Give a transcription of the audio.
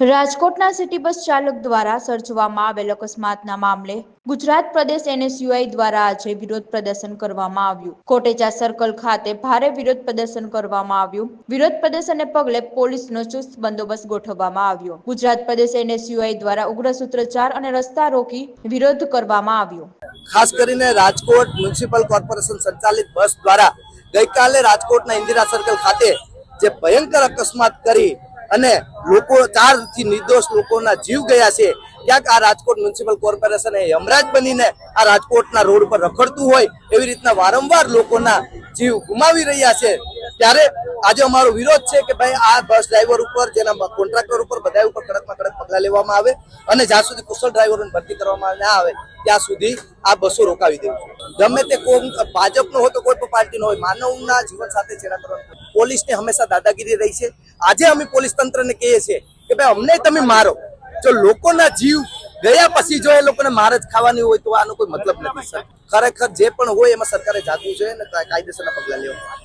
રાજકોટના city bus ચાલક દ્વારા સર્જવામાં આવેલ અકસ્માતના મામલે ગુજરાત પ્રદેશ એનએસયુઆઈ દ્વારા આજે વિરોધ પ્રદર્શન કરવામાં આવ્યું. કોટેચા સર્કલ ખાતે ભારે વિરોધ પ્રદર્શન કરવામાં આવ્યું. વિરોધ પ્રદર્શનને પગલે પોલીસનો ચુસ્ત બંદોબસ્ત ગોઠવવામાં આવ્યો. ગુજરાત પ્રદેશ એનએસયુઆઈ દ્વારા ઉગ્ર સૂત્રોચ્ચાર અને રસ્તા રોકી વિરોધ કરવામાં આવ્યો. ખાસ કરીને રાજકોટ મ્યુનિસિપલ કોર્પોરેશન સંચાલિત બસ દ્વારા ગઈકાલે રાજકોટના ઇન્દિરા સર્કલ ખાતે જે ભયંકર અકસ્માત કરી અને લોકો ચારથી નિર્દોષ લોકોના જીવ ગયા છે. ક્યાંક આ રાજકોટ મ્યુનિસિપલ કોર્પોરેશન એ યમરાજ બનીને આ રાજકોટના રોડ પર રખડતું હોય એવી રીતના વારંવાર લોકોના જીવ ગુમાવી રહ્યા છે. ત્યારે આજે અમારો વિરોધ છે કે ભાઈ આ બસ ડ્રાઈવર ઉપર, જેના કોન્ટ્રાક્ટર ઉપર બધા ઉપર કડકમાં કડક પગલાં લેવામાં આવે અને જ્યાં સુધી કુશળ ડ્રાઈવરોની ભરતી કરવામાં ના આવે, ત્યાં સુધી આ બસો રોકાવી દેવી ગમે તે કોમ ભાજપનો હોય તો કોઈ પણ પાર્ટીનો હોય, માનવના જીવન સાથે છેડા કરવાનું. પોલીસને હંમેશા દાદાગીરી રહી છે. આજે અમે પોલીસ તંત્રને કહીએ છીએ કે ભાઈ, અમને તમે મારો. જો લોકોના જીવ ગયા પછી જો એ લોકોને માર જ ખાવાની હોય તો આનો કોઈ મતલબ નથી, સર. ખરેખર જે પણ હોય એમાં સરકારે જાગવું જોઈએ અને કાયદેસરના પગલાં લેવા.